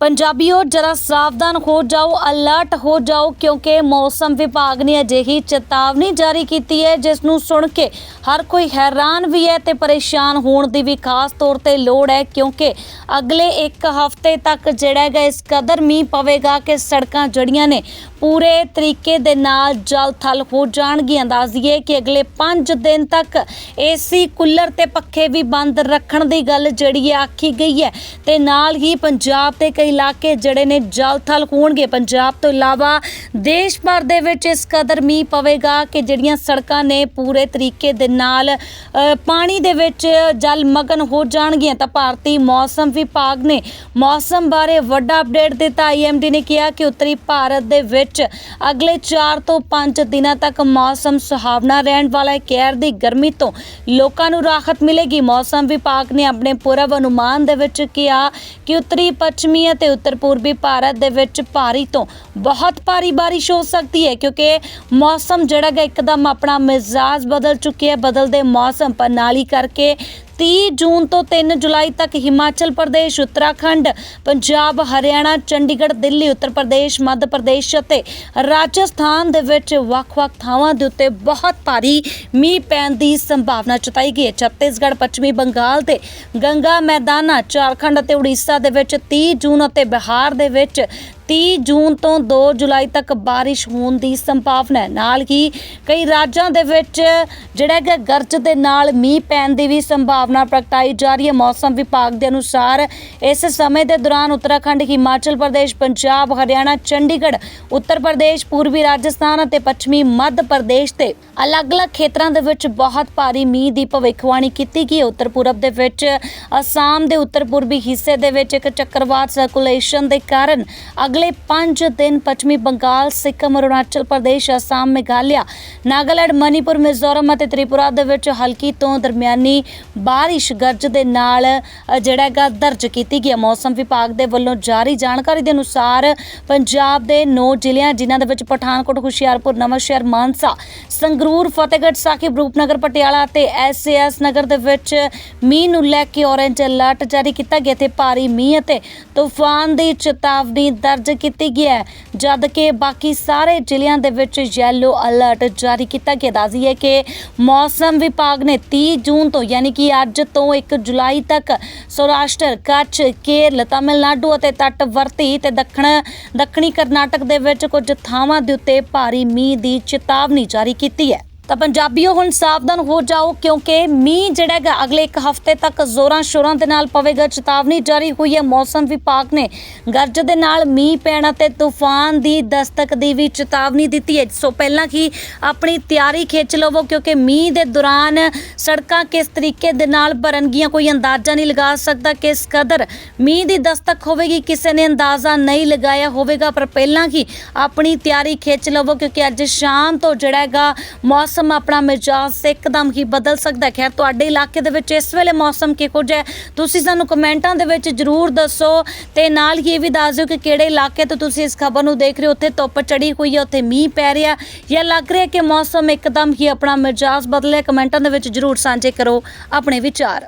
ਪੰਜਾਬੀਓ ਜਰਾ ਸਾਵਧਾਨ ਹੋ ਜਾਓ ਅਲਰਟ ਹੋ ਜਾਓ, ਕਿਉਂਕਿ ਮੌਸਮ ਵਿਭਾਗ ਨੇ ਅਜਿਹੀ ਚੇਤਾਵਨੀ ਜਾਰੀ ਕੀਤੀ ਹੈ, ਜਿਸ ਨੂੰ ਸੁਣ ਕੇ ਹਰ ਕੋਈ ਹੈਰਾਨ ਵੀ ਹੈ ਤੇ ਪਰੇਸ਼ਾਨ ਹੋਣ ਦੀ ਵੀ ਖਾਸ ਤੌਰ ਤੇ ਲੋੜ ਹੈ, ਕਿਉਂਕਿ ਅਗਲੇ ਇੱਕ ਹਫ਼ਤੇ ਤੱਕ ਜਿਹੜਾ ਹੈਗਾ ਇਸ ਕਦਰ ਮੀਂਹ ਪਵੇਗਾ ਕਿ ਸੜਕਾਂ ਜੜੀਆਂ ਨੇ ਪੂਰੇ ਤਰੀਕੇ ਦੇ ਨਾਲ ਜਲ ਥਲ ਹੋ ਜਾਣਗੀਆਂ। ਦੱਸਦੀਏ ਕਿ ਅਗਲੇ 5 ਦਿਨ ਤੱਕ ਏਸੀ ਕੂਲਰ ਤੇ ਪੱਖੇ ਵੀ ਬੰਦ ਰੱਖਣ ਦੀ ਗੱਲ ਜਿਹੜੀ ਹੈ ਆਖੀ ਗਈ ਹੈ ਤੇ ਨਾਲ ਹੀ ਪੰਜਾਬ ਦੇ ਕਈ ਇਲਾਕੇ ਜਿਹੜੇ ਨੇ ਜਲ ਥਲ ਹੋਣਗੇ। ਪੰਜਾਬ ਤੋਂ ਇਲਾਵਾ ਦੇਸ਼ ਭਰ ਦੇ ਵਿੱਚ ਇਸ ਕਦਰ ਮੀਂਹ ਪਵੇਗਾ ਕਿ ਜਿਹੜੀਆਂ ਸੜਕਾਂ ਨੇ ਪੂਰੇ ਤਰੀਕੇ ਦੇ ਨਾਲ ਪਾਣੀ ਦੇ ਵਿੱਚ ਜਲ ਮਗਨ ਹੋ ਜਾਣਗੀਆਂ। ਤਾਂ ਭਾਰਤੀ ਮੌਸਮ ਵਿਭਾਗ ਨੇ ਮੌਸਮ ਬਾਰੇ ਵੱਡਾ ਅਪਡੇਟ ਦਿੱਤਾ। ਆਈਐਮਡੀ ਨੇ ਕਿਹਾ ਕਿ ਉੱਤਰੀ ਭਾਰਤ ਦੇ ਵਿੱਚ ਅਗਲੇ 4 ਤੋਂ 5 ਦਿਨਾਂ ਤੱਕ ਮੌਸਮ ਸੁਹਾਵਣਾ ਰਹਿਣ ਵਾਲਾ ਹੈ। ਕਹਿਰ ਦੀ ਗਰਮੀ ਤੋਂ ਲੋਕਾਂ ਨੂੰ ਰਾਹਤ ਮਿਲੇਗੀ। ਮੌਸਮ ਵਿਭਾਗ ਨੇ ਆਪਣੇ ਪੂਰਵ ਅਨੁਮਾਨ ਦੇ ਵਿੱਚ ਕਿਹਾ ਕਿ ਉੱਤਰੀ ਪੱਛਮੀ ਅਤੇ ਉੱਤਰ ਪੂਰਬੀ ਭਾਰਤ ਦੇ ਵਿੱਚ ਭਾਰੀ ਤੋਂ ਬਹੁਤ ਭਾਰੀ ਬਾਰਿਸ਼ ਹੋ ਸਕਦੀ ਹੈ, ਕਿਉਂਕਿ ਮੌਸਮ ਜਿਹੜਾ ਹੈ ਇੱਕਦਮ ਆਪਣਾ ਮਿਜ਼ਾਜ ਬਦਲ ਚੁੱਕਿਆ ਹੈ। ਬਦਲਦੇ ਮੌਸਮ ਪ੍ਰਣਾਲੀ ਕਰਕੇ 30 ਜੂਨ ਤੋਂ 3 ਜੁਲਾਈ ਤੱਕ ਹਿਮਾਚਲ ਪ੍ਰਦੇਸ਼, ਉੱਤਰਾਖੰਡ, ਪੰਜਾਬ, ਹਰਿਆਣਾ, ਚੰਡੀਗੜ੍ਹ, ਦਿੱਲੀ, ਉੱਤਰ ਪ੍ਰਦੇਸ਼, ਮੱਧ ਪ੍ਰਦੇਸ਼ ਅਤੇ ਰਾਜਸਥਾਨ ਦੇ ਵਿੱਚ ਵੱਖ-ਵੱਖ ਥਾਵਾਂ ਦੇ ਉੱਤੇ ਬਹੁਤ ਭਾਰੀ ਮੀਂਹ ਪੈਣ ਦੀ ਸੰਭਾਵਨਾ ਜਤਾਈ ਗਈ ਹੈ। ਛੱਤੀਸਗੜ੍ਹ, ਪੱਛਮੀ ਬੰਗਾਲ ਦੇ ਗੰਗਾ ਮੈਦਾਨਾਂ, ਝਾਰਖੰਡ ਅਤੇ ਉੜੀਸਾ ਦੇ ਵਿੱਚ 30 ਜੂਨ ਅਤੇ ਬਿਹਾਰ ਦੇ ਵਿੱਚ 30 ਜੂਨ ਤੋਂ 2 ਜੁਲਾਈ ਤੱਕ ਬਾਰਿਸ਼ ਹੋਣ ਦੀ ਸੰਭਾਵਨਾ ਹੈ। ਨਾਲ ਹੀ ਕਈ ਰਾਜਾਂ ਦੇ ਵਿੱਚ ਜਿਹੜਾ ਕਿ ਗਰਜ ਦੇ ਨਾਲ ਮੀਂਹ ਪੈਣ ਦੀ ਵੀ ਸੰਭਾਵਨਾ ਪ੍ਰਗਟਾਈ ਜਾ ਰਹੀ ਹੈ। ਮੌਸਮ ਵਿਭਾਗ ਦੇ ਅਨੁਸਾਰ ਇਸ ਸਮੇਂ ਦੇ ਦੌਰਾਨ ਉੱਤਰਾਖੰਡ, ਹਿਮਾਚਲ ਪ੍ਰਦੇਸ਼, ਪੰਜਾਬ, ਹਰਿਆਣਾ, ਚੰਡੀਗੜ੍ਹ, ਉੱਤਰ ਪ੍ਰਦੇਸ਼, ਪੂਰਬੀ ਰਾਜਸਥਾਨ ਅਤੇ ਪੱਛਮੀ ਮੱਧ ਪ੍ਰਦੇਸ਼ ਤੇ ਅਲੱਗ-ਅਲੱਗ ਖੇਤਰਾਂ ਦੇ ਵਿੱਚ ਬਹੁਤ ਭਾਰੀ ਮੀਂਹ ਦੀ ਭਵਿੱਖਬਾਣੀ ਕੀਤੀ ਗਈ ਹੈ। ਉੱਤਰ ਪੂਰਬ ਦੇ ਵਿੱਚ ਅਸਾਮ ਦੇ ਉੱਤਰ ਪੂਰਬੀ ਹਿੱਸੇ ਦੇ ਵਿੱਚ ਇੱਕ ਚੱਕਰਵਾਤ ਸਰਕੂਲੇਸ਼ਨ ਦੇ ਕਾਰਨ ਅਗ ਅਗਲੇ 5 ਦਿਨ ਪੱਛਮੀ ਬੰਗਾਲ ਸਿੱਕਮ ਅਰੁਣਾਚਲ ਪ੍ਰਦੇਸ਼ ਅਸਾਮ ਮੇਘਾਲਿਆ ਨਾਗਾਲੈਂਡ ਮਨੀਪੁਰ ਮਿਜ਼ੋਰਮ ਅਤੇ ਤ੍ਰਿਪੁਰਾ ਦੇ ਵਿੱਚ ਹਲਕੀ ਤੋਂ ਦਰਮਿਆਨੀ ਬਾਰਿਸ਼ ਗਰਜ ਦੇ ਨਾਲ ਅ, ਜਿਹੜਾ ਹੈਗਾ ਦਰਜ ਕੀਤੀ ਗਈ ਹੈ। ਮੌਸਮ ਵਿਭਾਗ ਦੇ ਵੱਲੋਂ ਜਾਰੀ ਜਾਣਕਾਰੀ ਦੇ ਅਨੁਸਾਰ ਪੰਜਾਬ ਦੇ 9 ਜ਼ਿਲ੍ਹਿਆਂ ਜਿਨ੍ਹਾਂ ਦੇ ਵਿੱਚ ਪਠਾਨਕੋਟ ਹੁਸ਼ਿਆਰਪੁਰ ਨਵਾਂਸ਼ਹਿਰ ਮਾਨਸਾ ਸੰਗਰੂਰ ਫਤਿਹਗੜ੍ਹ ਸਾਹਿਬ ਰੂਪਨਗਰ ਪਟਿਆਲਾ ਤੇ ਐਸਏਐਸ ਨਗਰ ਦੇ ਵਿੱਚ ਮੀਂਹ ਨੂੰ ਲੈ ਕੇ ਔਰੇਂਜ ਅਲਰਟ ਜਾਰੀ ਕੀਤਾ ਗਿਆ। ਤੇ ਭਾਰੀ ਮੀਂਹ ਅਤੇ ਤੂਫਾਨ ਦੀ ਚੇਤਾਵਨੀ ਦਰਜ ਕੀਤੀ ਗਈ ਹੈ, ਜਦ ਕਿ ਬਾਕੀ ਸਾਰੇ ਜ਼ਿਲ੍ਹਿਆਂ ਦੇ ਵਿੱਚ ਯੈਲੋ ਅਲਰਟ ਜਾਰੀ ਕੀਤਾ ਗਿਆ। ਦੱਸਦੀ ਹੈ ਕਿ ਮੌਸਮ ਵਿਭਾਗ ਨੇ 30 ਜੂਨ ਤੋਂ, ਯਾਨੀ ਕਿ ਅੱਜ ਤੋਂ 1 ਜੁਲਾਈ ਤੱਕ, ਸੌਰਾਸ਼ਟਰ ਕੱਛ ਕੇਰਲ, ਤਾਮਿਲਨਾਡੂ ਅਤੇ ਤੱਟਵਰਤੀ ਤੇ ਦੱਖਣ, ਦੱਖਣੀ ਕਰਨਾਟਕ ਦੇ ਵਿੱਚ ਕੁਝ ਥਾਵਾਂ ਦੇ ਉੱਤੇ ਭਾਰੀ ਮੀਂਹ ਦੀ ਚੇਤਾਵਨੀ ਜਾਰੀ ਕੀਤੀ ਹੈ। ਤਾਂ ਪੰਜਾਬੀਓ ਹੁਣ ਸਾਵਧਾਨ ਹੋ ਜਾਓ, ਕਿਉਂਕਿ ਮੀਂਹ ਜਿਹੜਾ ਹੈਗਾ ਅਗਲੇ ਇੱਕ ਹਫ਼ਤੇ ਤੱਕ ਜ਼ੋਰਾਂ ਸ਼ੋਰਾਂ ਦੇ ਨਾਲ ਪਵੇਗਾ। ਚੇਤਾਵਨੀ ਜਾਰੀ ਹੋਈ ਹੈ। ਮੌਸਮ ਵਿਭਾਗ ਨੇ ਗਰਜ ਦੇ ਨਾਲ ਮੀਂਹ ਪੈਣ ਅਤੇ ਤੂਫਾਨ ਦੀ ਦਸਤਕ ਦੀ ਵੀ ਚੇਤਾਵਨੀ ਦਿੱਤੀ ਹੈ। ਸੋ ਪਹਿਲਾਂ ਹੀ ਆਪਣੀ ਤਿਆਰੀ ਖਿੱਚ ਲਵੋ, ਕਿਉਂਕਿ ਮੀਂਹ ਦੇ ਦੌਰਾਨ ਸੜਕਾਂ ਕਿਸ ਤਰੀਕੇ ਦੇ ਨਾਲ ਭਰਨਗੀਆਂ ਕੋਈ ਅੰਦਾਜ਼ਾ ਨਹੀਂ ਲਗਾ ਸਕਦਾ ਕਿਸ ਕਦਰ ਮੀਂਹ ਦੀ ਦਸਤਕ ਹੋਵੇਗੀ, ਕਿਸੇ ਨੇ ਅੰਦਾਜ਼ਾ ਨਹੀਂ ਲਗਾਇਆ ਹੋਵੇਗਾ। ਪਰ ਪਹਿਲਾਂ ਹੀ ਆਪਣੀ ਤਿਆਰੀ ਖਿੱਚ ਲਵੋ, ਕਿਉਂਕਿ ਅੱਜ ਸ਼ਾਮ ਤੋਂ ਜਿਹੜਾ ਹੈਗਾ ਮੌਸਮ ਮੌਸਮ ਆਪਣਾ ਮਿਜਾਜ਼ ਇੱਕਦਮ ਹੀ ਬਦਲ ਸਕਦਾ ਖੈਰ, ਤੁਹਾਡੇ ਇਲਾਕੇ ਦੇ ਵਿੱਚ ਇਸ ਵੇਲੇ ਮੌਸਮ ਕਿਹੋ ਜਿਹਾ ਹੈ? ਤੁਸੀਂ ਸਾਨੂੰ ਕਮੈਂਟਾਂ ਦੇ ਵਿੱਚ ਜਰੂਰ ਦੱਸੋ ਤੇ ਨਾਲ ਹੀ ਇਹ ਵੀ ਦੱਸ ਦਿਓ ਕਿ ਕਿਹੜੇ ਇਲਾਕੇ ਤੋਂ ਤੁਸੀਂ ਇਸ ਖਬਰ ਨੂੰ ਦੇਖ ਰਹੇ ਹੋ? ਉੱਥੇ ਧੁੱਪ ਚੜੀ ਹੋਈ ਹੈ, ਉੱਥੇ ਮੀਂਹ ਪੈ ਰਿਹਾ ਜਾਂ ਲੱਗ ਰਿਹਾ ਕਿ ਮੌਸਮ ਇੱਕਦਮ ਹੀ ਆਪਣਾ ਮਿਜਾਜ਼ ਬਦਲਿਆ ਕਮੈਂਟਾਂ ਦੇ ਵਿੱਚ ਜਰੂਰ ਸਾਂਝੇ ਕਰੋ ਆਪਣੇ ਵਿਚਾਰ।